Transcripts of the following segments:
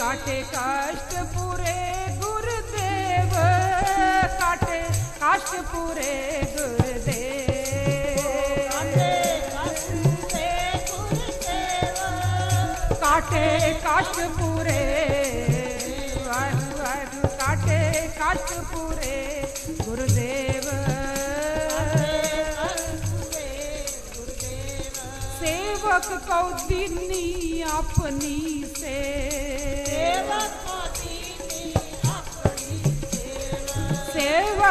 काटे कष्ट पूरे गुरुदेव, काटे कष्ट पूरे गुरुदेव। काटे कष्ट पूरे काटे कष्ट पूरे गुरुदेव। सेवक को अपनी से।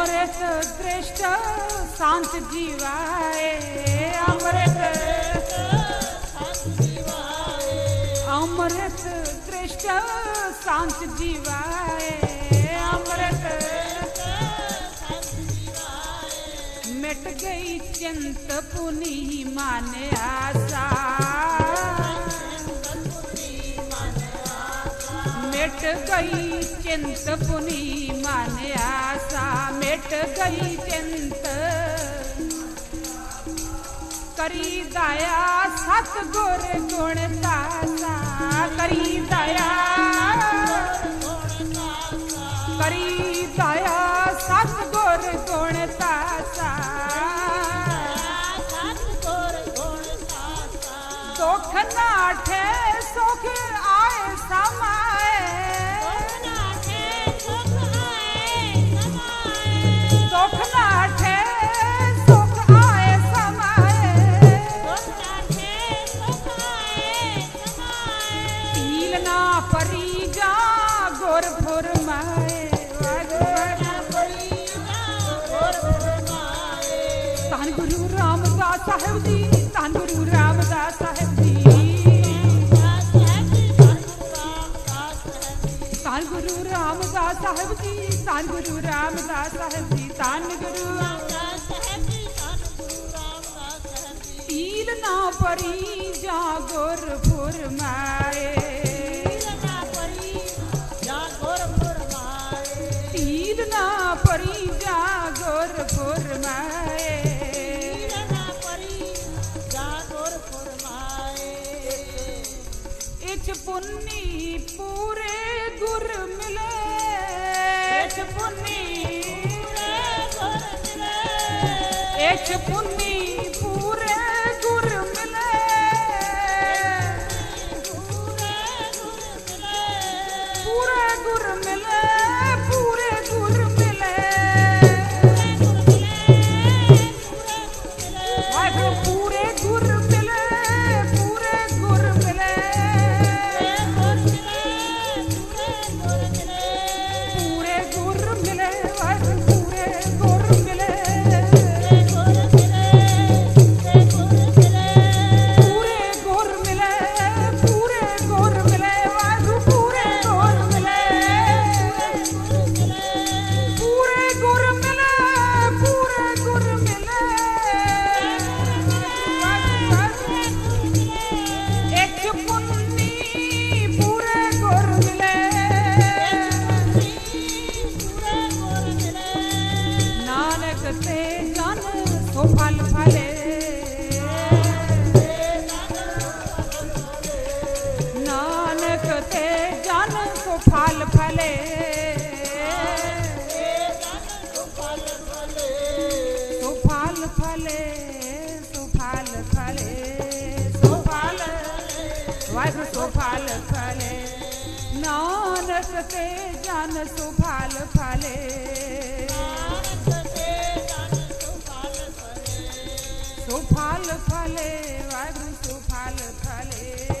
अमृत दृष्ट शांत जीवाए, अमृत अमृत दृष्ट शांत जीवाए, अमृत मिट गई चिंत पुनी माने आशा। मिट गई चिंत पुनी माने आशा। मिट गई चिंत। करी दया सतगुर गुण दासा। करी दया करी दया सतगुर गुण दासा। दुख नाठे सुख आए समाए ਧੰਨ ਗੁਰੂ ਰਾਮਦਾਸ ਸਾਹਿਬ ਜੀ ਧੰਨ ਗੁਰੂ ਰਾਮਦਾਸ ਸਾਹਿਬ ਜੀ ਧੰਨ ਗੁਰੂ ਰਾਮਦਾਸ ਸਾਹਿਬ ਜੀ ਧੰਨ ਗੁਰੂ ਰਾਮਦਾਸ ਸਾਹਿਬ ਜੀ ਧੰਨ ਗੁਰੂ ਪੀਲ ਨਾ ਪਰੀ ਜਾ ਗੁਰ ਫੁਰਮਾਏ ਪੀਲ ਨਾ ਪਰੀ ਜਾ ਗੁਰ ਫੁਰਮਾਏ ਇਚ ਪੁੰਨੀ ਪੂਰੇ ਗੁਰ ਮਿਲੇ। ਇਚ ਪੁੰਨੀ ਪੂਰੇ ਗੁਰ ਮਿਲੇ। ਪੂਰੇ ਗੁਰ ਮਿਲੇ। तो को फाल फले। तो फाल फले तो फले सुफल फाल। फले तो फाल तो फले। नानक ते जान सो फले तो सुफाल फले वाह सुफाल फले।